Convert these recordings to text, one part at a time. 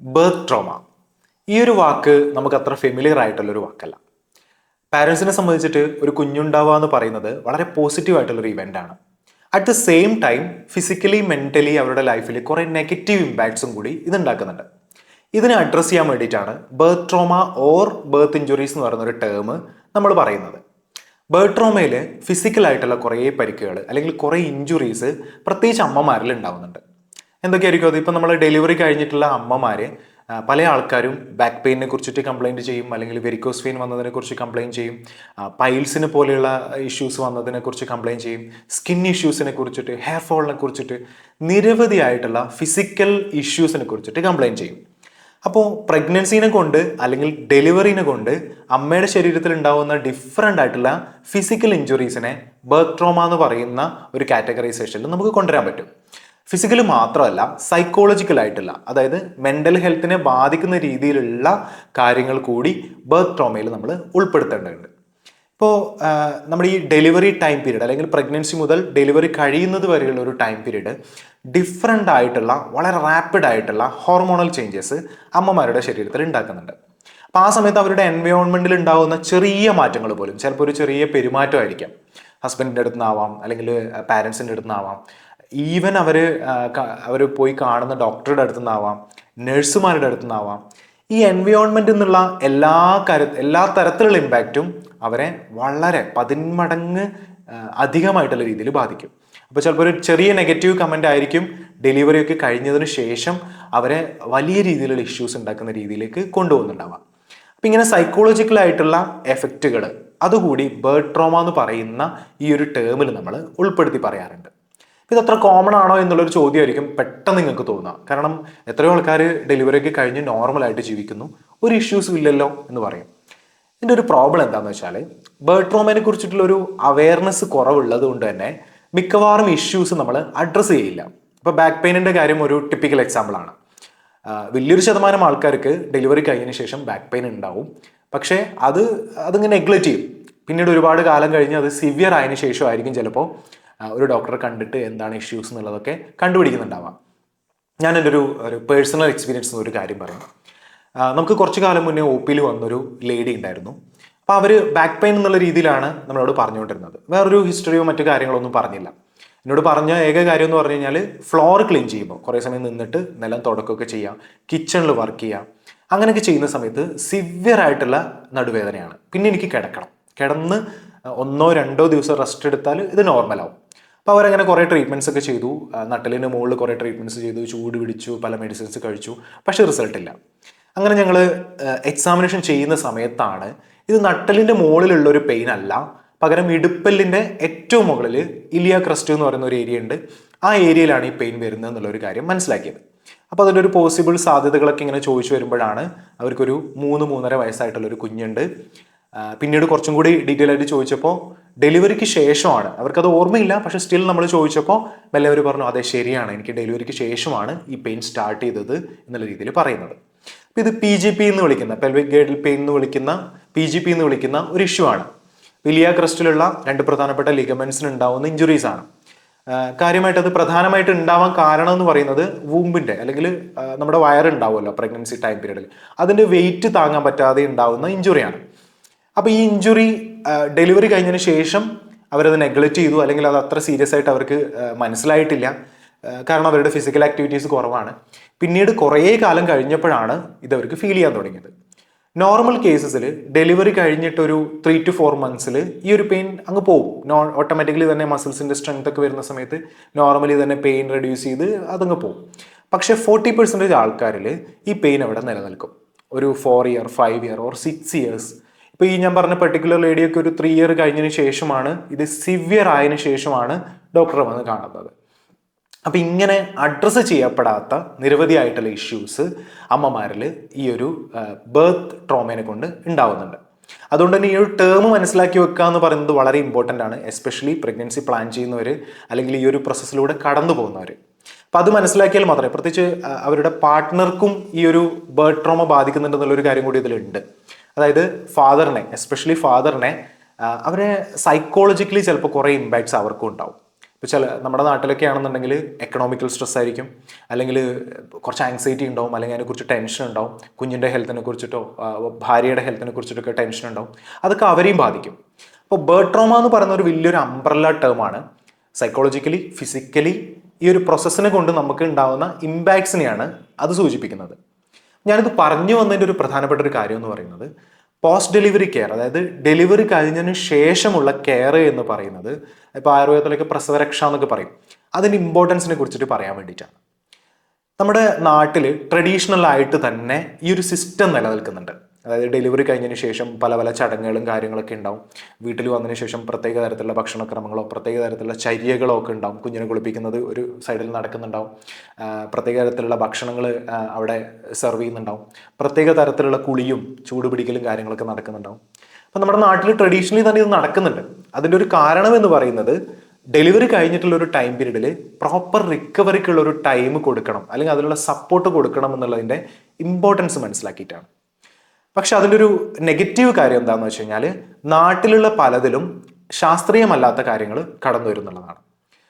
Birth trauma ഈ ഒരു വാക്ക് നമുക്ക് അത്ര ഫെമിലിയർ ആയിട്ടുള്ളൊരു വാക്കല്ല. പാരൻസിനെ സംബന്ധിച്ചിട്ട് ഒരു കുഞ്ഞുണ്ടാവുക എന്ന് പറയുന്നത് വളരെ പോസിറ്റീവ് ആയിട്ടുള്ളൊരു ഇവന്റ് ആണ്. At the same time physically mentally അവരുടെ ലൈഫിൽ കുറേ നെഗറ്റീവ് ഇമ്പാക്ട്സും കൂടി ഇതുണ്ടാക്കുന്നുണ്ട് ഇതിനെ അഡ്രസ്സ് ചെയ്യാൻ വേണ്ടിയിട്ടാണ് birth trauma or birth injuries എന്ന് പറയുന്ന ഒരു ടേം നമ്മൾ പറയുന്നത്. ബർത്ത് ട്രോമയിൽ ഫിസിക്കലായിട്ടുള്ള കുറേ പരിക്കുകൾ അല്ലെങ്കിൽ കുറേ ഇഞ്ചുറീസ് പ്രത്യേകിച്ച് അമ്മമാരിൽ ഉണ്ടാവുന്നുണ്ട്. എന്തൊക്കെയായിരിക്കും അത്? ഇപ്പം നമ്മൾ ഡെലിവറി കഴിഞ്ഞിട്ടുള്ള അമ്മമാർ പല ആൾക്കാരും ബാക്ക് പെയിനെ കുറിച്ചിട്ട് കംപ്ലൈന്റ് ചെയ്യും അല്ലെങ്കിൽ വെരിക്കോസ് പെയിൻ വന്നതിനെ കുറിച്ച് കംപ്ലൈന്റ് ചെയ്യും പൈൽസിന് പോലെയുള്ള ഇഷ്യൂസ് വന്നതിനെ കുറിച്ച് കംപ്ലൈന്റ് ചെയ്യും സ്കിൻ ഇഷ്യൂസിനെ കുറിച്ചിട്ട് ഹെയർ ഫോളിനെ കുറിച്ചിട്ട് നിരവധിയായിട്ടുള്ള ഫിസിക്കൽ ഇഷ്യൂസിനെ കുറിച്ചിട്ട് കംപ്ലൈന്റ് ചെയ്യും. അപ്പോൾ പ്രഗ്നൻസിനെ കൊണ്ട് അല്ലെങ്കിൽ ഡെലിവറിനെ കൊണ്ട് അമ്മയുടെ ശരീരത്തിൽ ഉണ്ടാകുന്ന ഡിഫറെന്റ് ആയിട്ടുള്ള ഫിസിക്കൽ ഇഞ്ചുറീസിനെ ബർത്ത് ട്രോമ എന്ന് പറയുന്ന ഒരു കാറ്റഗറൈസേഷനിൽ നമുക്ക് കൊണ്ടുവരാൻ പറ്റും. ഫിസിക്കൽ മാത്രമല്ല സൈക്കോളജിക്കൽ ആയിട്ടുള്ള അതായത് മെന്റൽ ഹെൽത്തിനെ ബാധിക്കുന്ന രീതിയിലുള്ള കാര്യങ്ങൾ കൂടി ബർത്ത് ട്രോമയിൽ നമ്മൾ ഉൾപ്പെടുത്തേണ്ടതുണ്ട്. ഇപ്പോൾ നമ്മുടെ ഈ ഡെലിവറി ടൈം പീരീഡ് അല്ലെങ്കിൽ പ്രഗ്നൻസി മുതൽ ഡെലിവറി കഴിയുന്നത് വരെയുള്ള ഒരു ടൈം പീരീഡ് ഡിഫറെന്റ് ആയിട്ടുള്ള വളരെ റാപ്പിഡ് ആയിട്ടുള്ള ഹോർമോണൽ ചേഞ്ചസ് അമ്മമാരുടെ ശരീരത്തിൽ ഉണ്ടാക്കുന്നുണ്ട്. അപ്പോൾ ആ സമയത്ത് അവരുടെ എൻവയോൺമെന്റിൽ ഉണ്ടാകുന്ന ചെറിയ മാറ്റങ്ങൾ പോലും ചിലപ്പോൾ ഒരു ചെറിയ പെരുമാറ്റമായിരിക്കാം ഹസ്ബൻഡിന്റെ അടുത്തുനിന്നാവാം അല്ലെങ്കിൽ പാരൻസിന്റെ അടുത്ത് നിന്നാവാം. ഈവൻ അവർ അവർ പോയി കാണുന്ന ഡോക്ടറുടെ അടുത്തു നിന്നാവാം നഴ്സുമാരുടെ അടുത്തു നിന്നാവാം ഈ എൻവയോൺമെന്റിൽ നിന്നുള്ള എല്ലാ കര എല്ലാ തരത്തിലുള്ള ഇമ്പാക്റ്റും അവരെ വളരെ പതിന്മടങ്ങ് അധികമായിട്ടുള്ള രീതിയിൽ ബാധിക്കും. അപ്പോൾ ചിലപ്പോൾ ഒരു ചെറിയ നെഗറ്റീവ് കമന്റ് ആയിരിക്കും ഡെലിവറി ഒക്കെ കഴിഞ്ഞതിന് ശേഷം അവരെ വലിയ രീതിയിലുള്ള ഇഷ്യൂസ് ഉണ്ടാക്കുന്ന രീതിയിലേക്ക് കൊണ്ടുപോകുന്നുണ്ടാവാം. അപ്പം ഇങ്ങനെ സൈക്കോളജിക്കലായിട്ടുള്ള എഫക്റ്റുകൾ അതുകൂടി ബേർഡ് ട്രോമ എന്ന് പറയുന്ന ഈ ഒരു ടേമിൽ നമ്മൾ ഉൾപ്പെടുത്തി പറയാറുണ്ട്. ഇത് അത്ര കോമൺ ആണോ എന്നുള്ളൊരു ചോദ്യമായിരിക്കും പെട്ടെന്ന് നിങ്ങൾക്ക് തോന്നുക. കാരണം എത്രയോ ആൾക്കാർ ഡെലിവറി ഒക്കെ കഴിഞ്ഞ് നോർമലായിട്ട് ജീവിക്കുന്നു. ഒരു ഇഷ്യൂസും ഇല്ലല്ലോ എന്ന് പറയും. ഇതിന്റെ ഒരു പ്രോബ്ലം എന്താണെന്ന് വെച്ചാൽ ബേർഡ് കുറിച്ചിട്ടുള്ളൊരു അവയർനെസ് കുറവുള്ളത് കൊണ്ട് തന്നെ മിക്കവാറും ഇഷ്യൂസ് നമ്മൾ അഡ്രസ്സ് ചെയ്യില്ല. ഇപ്പോൾ ബാക്ക് പെയിനിന്റെ കാര്യം ഒരു ടിപ്പിക്കൽ എക്സാമ്പിളാണ് വലിയൊരു ശതമാനം ആൾക്കാർക്ക് ഡെലിവറി കഴിഞ്ഞതിന് ശേഷം ബാക്ക് പെയിൻ ഉണ്ടാവും. പക്ഷേ അത് അതിങ്ങനെ നെഗ്ലക്റ്റ് ചെയ്യും. പിന്നീട് ഒരുപാട് കാലം കഴിഞ്ഞ് അത് സിവിയർ ആയതിനു ശേഷമായിരിക്കും ചിലപ്പോൾ ഒരു ഡോക്ടറെ കണ്ടിട്ട് എന്താണ് ഇഷ്യൂസ് എന്നുള്ളതൊക്കെ കണ്ടുപിടിക്കുന്നുണ്ടാവാം. ഞാൻ എന്റെ ഒരു ഒരു പേഴ്സണൽ എക്സ്പീരിയൻസ് ഒരു കാര്യം പറയാം. നമുക്ക് കുറച്ച് കാലം മുന്നേ ഒ പിയിൽ വന്നൊരു ലേഡി ഉണ്ടായിരുന്നു. അപ്പോൾ അവർ ബാക്ക് പെയിൻ എന്നുള്ള രീതിയിലാണ് നമ്മളോട് പറഞ്ഞുകൊണ്ടിരുന്നത്. വേറൊരു ഹിസ്റ്ററിയോ മറ്റു കാര്യങ്ങളോ ഒന്നും പറഞ്ഞില്ല. എന്നോട് പറഞ്ഞ ഏക കാര്യം എന്ന് പറഞ്ഞു കഴിഞ്ഞാൽ ഫ്ലോർ ക്ലീൻ ചെയ്യുമ്പോൾ കുറേ സമയം നിന്നിട്ട് നിലം തുടക്കമൊക്കെ ചെയ്യാം കിച്ചണിൽ വർക്ക് ചെയ്യാം അങ്ങനെയൊക്കെ ചെയ്യുന്ന സമയത്ത് സിവിയർ ആയിട്ടുള്ള നടുവേദനയാണ്. പിന്നെ എനിക്ക് കിടക്കണം. കിടന്ന് ഒന്നോ രണ്ടോ ദിവസം റെസ്റ്റ് എടുത്താൽ ഇത് നോർമലാവും അപ്പോൾ അവരങ്ങനെ കുറേ ട്രീറ്റ്മെന്റ്സ് ഒക്കെ ചെയ്തു. നട്ടലിന് മുകളിൽ കുറേ ട്രീറ്റ്മെന്റ്സ് ചെയ്തു. ചൂട് പിടിച്ചു പല മെഡിസിൻസ് കഴിച്ചു. പക്ഷേ റിസൾട്ട് ഇല്ല. അങ്ങനെ ഞങ്ങൾ എക്സാമിനേഷൻ ചെയ്യുന്ന സമയത്താണ് ഇത് നട്ടലിന്റെ മുകളിലുള്ള ഒരു പെയിൻ അല്ല. പകരം ഇടുപ്പല്ലിന്റെ ഏറ്റവും മുകളിൽ ഇലിയ ക്രസ്റ്റ് എന്ന് പറയുന്ന ഒരു ഏരിയ ഉണ്ട്. ആ ഏരിയയിലാണ് ഈ പെയിൻ വരുന്നത് എന്നുള്ളൊരു കാര്യം മനസ്സിലാക്കിയത്. അപ്പോൾ അതിന്റെ ഒരു പോസിബിൾ സാധ്യതകളൊക്കെ ഇങ്ങനെ ചോദിച്ചു വരുമ്പോഴാണ് അവർക്കൊരു മൂന്ന് മൂന്നര വയസ്സായിട്ടുള്ള ഒരു കുഞ്ഞുണ്ട്. പിന്നീട് കുറച്ചും കൂടി ഡീറ്റെയിൽ ആയിട്ട് ചോദിച്ചപ്പോൾ ഡെലിവറിക്ക് ശേഷമാണ്. അവർക്കത് ഓർമ്മയില്ല പക്ഷെ സ്റ്റിൽ നമ്മൾ ചോദിച്ചപ്പോൾ മെല്ലെ അവർ പറഞ്ഞു അതെ ശരിയാണ്. എനിക്ക് ഡെലിവറിക്ക് ശേഷമാണ് ഈ പെയിൻ സ്റ്റാർട്ട് ചെയ്തത് എന്നുള്ള രീതിയിൽ പറയുന്നത്. അപ്പോൾ ഇത് പി ജി പി എന്ന് വിളിക്കുന്ന പെൽവിക് ഗേഡിൽ പെയിൻ എന്ന് വിളിക്കുന്ന പി ജി പി എന്ന് വിളിക്കുന്ന ഒരു ഇഷ്യൂ ആണ്. വിലിയ ക്രസ്റ്റിലുള്ള രണ്ട് പ്രധാനപ്പെട്ട ലിഗമെൻസിന് ഉണ്ടാവുന്ന ഇഞ്ചുറീസ് ആണ്. കാര്യമായിട്ട് അത് പ്രധാനമായിട്ട് ഉണ്ടാവാൻ കാരണം എന്ന് പറയുന്നത് വൂമ്പിന്റെ അല്ലെങ്കിൽ നമ്മുടെ വയർ വയറുണ്ടാവുമല്ലോ പ്രഗ്നൻസി ടൈം പീരീഡിൽ അതിന്റെ വെയിറ്റ് താങ്ങാൻ പറ്റാതെ ഉണ്ടാവുന്ന ഇഞ്ചുറിയാണ് അപ്പോൾ ഈ ഇഞ്ചുറി ഡെലിവറി കഴിഞ്ഞതിന് ശേഷം അവരത് നെഗ്ലക്റ്റ് ചെയ്തു അല്ലെങ്കിൽ അത് അത്ര സീരിയസ് ആയിട്ട് അവർക്ക് മനസ്സിലായിട്ടില്ല. കാരണം അവരുടെ ഫിസിക്കൽ ആക്ടിവിറ്റീസ് കുറവാണ്. പിന്നീട് കുറേ കാലം കഴിഞ്ഞപ്പോഴാണ് ഇത് അവർക്ക് ഫീൽ ചെയ്യാൻ തുടങ്ങിയത്. നോർമൽ കേസസിൽ ഡെലിവറി കഴിഞ്ഞിട്ട് ഒരു ത്രീ ടു ഫോർ മന്ത്സിൽ ഈ ഒരു പെയിൻ അങ്ങ് പോകും നോ ഓട്ടോമാറ്റിക്കലി തന്നെ മസിൽസിന്റെ സ്ട്രെങ്ത് ഒക്കെ വരുന്ന സമയത്ത് നോർമലി തന്നെ പെയിൻ റെഡ്യൂസ് ചെയ്ത് അതങ്ങ് പോകും പക്ഷേ ഫോർട്ടി പെർസെന്റേജ് ആൾക്കാരിൽ ഈ പെയിൻ അവിടെ നിലനിൽക്കും. ഒരു four year five year or six years ഇപ്പോൾ ഈ ഞാൻ പറഞ്ഞ പെർട്ടിക്കുലർ ലേഡിയൊക്കെ ഒരു ത്രീ ഇയർ കഴിഞ്ഞതിന് ശേഷമാണ് ഇത് സിവിയർ ആയതിനു ശേഷമാണ് ഡോക്ടറെ വന്ന് കാണുന്നത്. അപ്പം ഇങ്ങനെ അഡ്രസ്സ് ചെയ്യപ്പെടാത്ത നിരവധിയായിട്ടുള്ള ഇഷ്യൂസ് അമ്മമാരിൽ ഈ ഒരു ബേർത്ത് ട്രോമേനെ കൊണ്ട് ഉണ്ടാവുന്നുണ്ട്. അതുകൊണ്ട് തന്നെ ഈ ഒരു ടേം മനസ്സിലാക്കി വെക്കുക എന്ന് പറയുന്നത് വളരെ ഇമ്പോർട്ടന്റ് ആണ്. എസ്പെഷ്യലി പ്രഗ്നൻസി പ്ലാൻ ചെയ്യുന്നവർ അല്ലെങ്കിൽ ഈ ഒരു പ്രോസസ്സിലൂടെ കടന്നു പോകുന്നവർ അപ്പം അത് മനസ്സിലാക്കിയാൽ മാത്രമേ പ്രത്യേകിച്ച് അവരുടെ പാർട്ട്ണർക്കും ഈ ഒരു ബേർത്ത് ട്രോമ ബാധിക്കുന്നുണ്ടെന്നുള്ളൊരു കാര്യം കൂടി ഇതിലുണ്ട്. അതായത് ഫാദറിനെ എസ്പെഷ്യലി ഫാദറിനെ അവരെ സൈക്കോളജിക്കലി ചിലപ്പോൾ കുറേ ഇമ്പാക്ട്സ് അവർക്കും ഉണ്ടാവും. ഇപ്പോൾ ചില നമ്മുടെ നാട്ടിലൊക്കെ ആണെന്നുണ്ടെങ്കിൽ എക്കണോമിക്കൽ സ്ട്രെസ് ആയിരിക്കും. അല്ലെങ്കിൽ കുറച്ച് ആങ്സൈറ്റി ഉണ്ടാവും. അല്ലെങ്കിൽ അതിനെക്കുറിച്ച് ടെൻഷൻ ഉണ്ടാവും. കുഞ്ഞിന്റെ ഹെൽത്തിനെ കുറിച്ചിട്ടോ ഭാര്യയുടെ ഹെൽത്തിനെ കുറിച്ചിട്ടൊക്കെ ടെൻഷൻ ഉണ്ടാവും. അതൊക്കെ അവരെയും ബാധിക്കും. അപ്പോൾ ബേർഡ് ട്രോമ എന്ന് പറയുന്ന ഒരു വലിയൊരു അംബ്രല്ല ടേമാണ് സൈക്കോളജിക്കലി ഫിസിക്കലി ഈ ഒരു പ്രോസസ്സിനെ കൊണ്ട് നമുക്ക് ഉണ്ടാകുന്ന ഇമ്പാക്ട്സിനെയാണ് അത് സൂചിപ്പിക്കുന്നത്. ഞാനിത് പറഞ്ഞു വന്നതിന്റെ ഒരു പ്രധാനപ്പെട്ട ഒരു കാര്യം എന്ന് പറയുന്നത് പോസ്റ്റ് ഡെലിവറി കെയർ അതായത് ഡെലിവറി കഴിഞ്ഞതിന് ശേഷമുള്ള കെയർ എന്ന് പറയുന്നത് ഇപ്പോൾ ആയുർവേദത്തിലൊക്കെ പ്രസവരക്ഷ എന്നൊക്കെ പറയും. അതിന്റെ ഇമ്പോർട്ടൻസിനെ കുറിച്ചിട്ട് പറയാൻ വേണ്ടിയിട്ടാണ്. നമ്മുടെ നാട്ടിൽ ട്രഡീഷണൽ ആയിട്ട് തന്നെ ഈ ഒരു സിസ്റ്റം നിലനിൽക്കുന്നുണ്ട്. അതായത് ഡെലിവറി കഴിഞ്ഞതിന് ശേഷം പല പല ചടങ്ങുകളും കാര്യങ്ങളൊക്കെ ഉണ്ടാവും. വീട്ടിൽ വന്നതിന് ശേഷം പ്രത്യേക തരത്തിലുള്ള ഭക്ഷണക്രമങ്ങളോ പ്രത്യേക തരത്തിലുള്ള ചര്യകളോ ഒക്കെ ഉണ്ടാവും. കുഞ്ഞിനെ കുളിപ്പിക്കുന്നത് ഒരു സൈഡിൽ നടക്കുന്നുണ്ടാവും. പ്രത്യേക തരത്തിലുള്ള ഭക്ഷണങ്ങൾ അവിടെ സെർവ് ചെയ്യുന്നുണ്ടാവും. പ്രത്യേക തരത്തിലുള്ള കുളിയും ചൂട് പിടിക്കലും കാര്യങ്ങളൊക്കെ നടക്കുന്നുണ്ടാവും. അപ്പം നമ്മുടെ നാട്ടിൽ ട്രഡീഷണലി തന്നെ ഇത് നടക്കുന്നുണ്ട്. അതിന്റെ ഒരു കാരണം എന്ന് പറയുന്നത് ഡെലിവറി കഴിഞ്ഞിട്ടുള്ള ഒരു ടൈം പീരീഡിൽ പ്രോപ്പർ റിക്കവറിക്കുള്ള ഒരു ടൈം കൊടുക്കണം. അല്ലെങ്കിൽ അതിനുള്ള സപ്പോർട്ട് കൊടുക്കണം എന്നുള്ളതിന്റെ ഇമ്പോർട്ടൻസ് മനസ്സിലാക്കിയിട്ടാണ്. പക്ഷെ അതിന്റെ ഒരു നെഗറ്റീവ് കാര്യം എന്താണെന്ന് വെച്ച് കഴിഞ്ഞാൽ നാട്ടിലുള്ള പലതിലും ശാസ്ത്രീയമല്ലാത്ത കാര്യങ്ങൾ കടന്നു വരുന്നുള്ളതാണ്.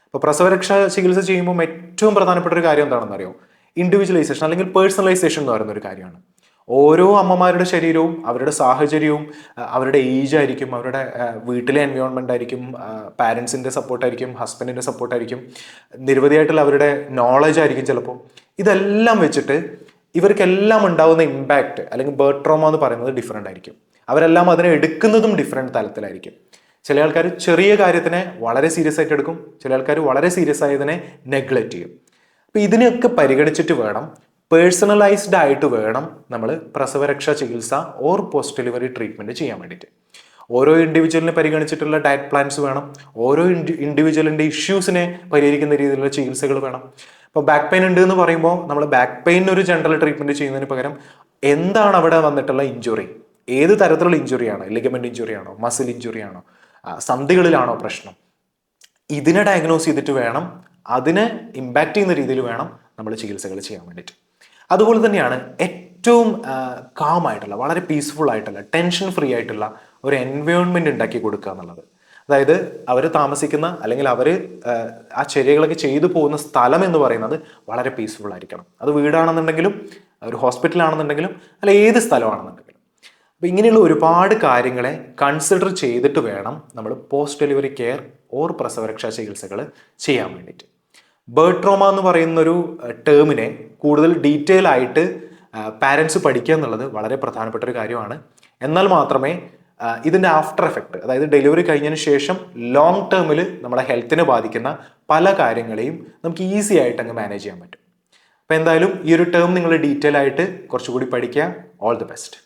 ഇപ്പോൾ പ്രസവരക്ഷ ചികിത്സ ചെയ്യുമ്പോൾ ഏറ്റവും പ്രധാനപ്പെട്ട ഒരു കാര്യം എന്താണെന്ന് അറിയോ? ഇൻഡിവിജ്വലൈസേഷൻ അല്ലെങ്കിൽ പേഴ്സണലൈസേഷൻ എന്ന് പറയുന്ന ഒരു കാര്യമാണ്. ഓരോ അമ്മമാരുടെ ശരീരവും അവരുടെ സാഹചര്യവും അവരുടെ ഏജ് ആയിരിക്കും അവരുടെ വീട്ടിലെ എൻവയോൺമെന്റ് ആയിരിക്കും പാരൻസിന്റെ സപ്പോർട്ടായിരിക്കും ഹസ്ബൻഡിന്റെ സപ്പോർട്ടായിരിക്കും നിരവധിയായിട്ടുള്ള അവരുടെ നോളജ് ആയിരിക്കും ചിലപ്പോൾ. ഇതെല്ലാം വെച്ചിട്ട് ഇവർക്കെല്ലാം ഉണ്ടാകുന്ന ഇമ്പാക്റ്റ് അല്ലെങ്കിൽ ബേർഡ് ട്രോമ എന്ന് പറയുന്നത് ഡിഫറെന്റ് ആയിരിക്കും. അവരെല്ലാം അതിനെ എടുക്കുന്നതും ഡിഫറെന്റ് തലത്തിലായിരിക്കും. ചില ആൾക്കാർ ചെറിയ കാര്യത്തിനെ വളരെ സീരിയസ് ആയിട്ട് എടുക്കും. ചില ആൾക്കാർ വളരെ സീരിയസ് ആയതിനെ നെഗ്ലക്റ്റ് ചെയ്യും. അപ്പോൾ ഇതിനെയൊക്കെ പരിഗണിച്ചിട്ട് വേണം പേഴ്സണലൈസ്ഡ് ആയിട്ട് വേണം നമ്മൾ പ്രസവരക്ഷാ ചികിത്സ ഓർ പോസ്റ്റ് ഡെലിവറി ട്രീറ്റ്മെന്റ് ചെയ്യാൻ വേണ്ടിയിട്ട്. ഓരോ ഇൻഡിവിജ്വലിനെ പരിഗണിച്ചിട്ടുള്ള ഡയറ്റ് പ്ലാൻസ് വേണം. ഓരോ ഇൻഡി ഇൻഡിവിജ്വലിന്റെ ഇഷ്യൂസിനെ പരിഹരിക്കുന്ന രീതിയിലുള്ള ചികിത്സകൾ വേണം. അപ്പോൾ ബാക്ക് പെയിൻ ഉണ്ട് എന്ന് പറയുമ്പോൾ നമ്മൾ ബാക്ക് പെയിനിന് ഒരു ജനറൽ ട്രീറ്റ്മെന്റ് ചെയ്യുന്നതിന് പകരം എന്താണ് അവിടെ വന്നിട്ടുള്ള ഇഞ്ചുറി ഏത് തരത്തിലുള്ള ഇഞ്ചുറിയാണ് ലിഗമെന്റ് ഇഞ്ചുറി ആണോ മസിൽ ഇഞ്ചുറി ആണോ സന്ധികളിലാണോ പ്രശ്നം? ഇതിനെ ഡയഗ്നോസ് ചെയ്തിട്ട് വേണം അതിനെ ഇമ്പാക്റ്റ് ചെയ്യുന്ന രീതിയിൽ വേണം നമ്മൾ ചികിത്സകൾ ചെയ്യാൻ വേണ്ടിയിട്ട്. അതുപോലെ തന്നെയാണ് ഏറ്റവും കാം ആയിട്ടുള്ള വളരെ പീസ്ഫുൾ ആയിട്ടുള്ള ടെൻഷൻ ഫ്രീ ആയിട്ടുള്ള ഒരു എൻവയോൺമെന്റ് ഉണ്ടാക്കി കൊടുക്കുക എന്നുള്ളത്. അതായത് അവർ താമസിക്കുന്ന അല്ലെങ്കിൽ അവർ ആ ചെരികളൊക്കെ ചെയ്തു പോകുന്ന സ്ഥലം എന്ന് പറയുന്നത് വളരെ പീസ്ഫുൾ ആയിരിക്കണം. അത് വീടാണെന്നുണ്ടെങ്കിലും ഒരു ഹോസ്പിറ്റലാണെന്നുണ്ടെങ്കിലും അല്ല ഏത് സ്ഥലമാണെന്നുണ്ടെങ്കിലും. അപ്പോൾ ഇങ്ങനെയുള്ള ഒരുപാട് കാര്യങ്ങളെ കൺസിഡർ ചെയ്തിട്ട് വേണം നമ്മൾ പോസ്റ്റ് ഡെലിവറി കെയർ ഓർ പ്രസവരക്ഷാ ചികിത്സകൾ ചെയ്യാൻ വേണ്ടിയിട്ട്. ബേർഡ് ട്രോമ എന്ന് പറയുന്നൊരു ടേമിനെ കൂടുതൽ ഡീറ്റെയിൽ ആയിട്ട് പാരൻസ് പഠിക്കുക എന്നുള്ളത് വളരെ പ്രധാനപ്പെട്ട ഒരു കാര്യമാണ്. എന്നാൽ മാത്രമേ ഇതിന്റെ ആഫ്റ്റർ എഫക്റ്റ് അതായത് ഡെലിവറി കഴിഞ്ഞതിന് ശേഷം ലോങ് ടേമിൽ നമ്മുടെ ഹെൽത്തിനെ ബാധിക്കുന്ന പല കാര്യങ്ങളെയും നമുക്ക് ഈസി ആയിട്ട് അങ്ങ് മാനേജ് ചെയ്യാൻ പറ്റും. അപ്പോൾ എന്തായാലും ഈ ഒരു ടേം നിങ്ങൾ ഡീറ്റെയിൽ ആയിട്ട് കുറച്ചുകൂടി പഠിക്കുക. All the best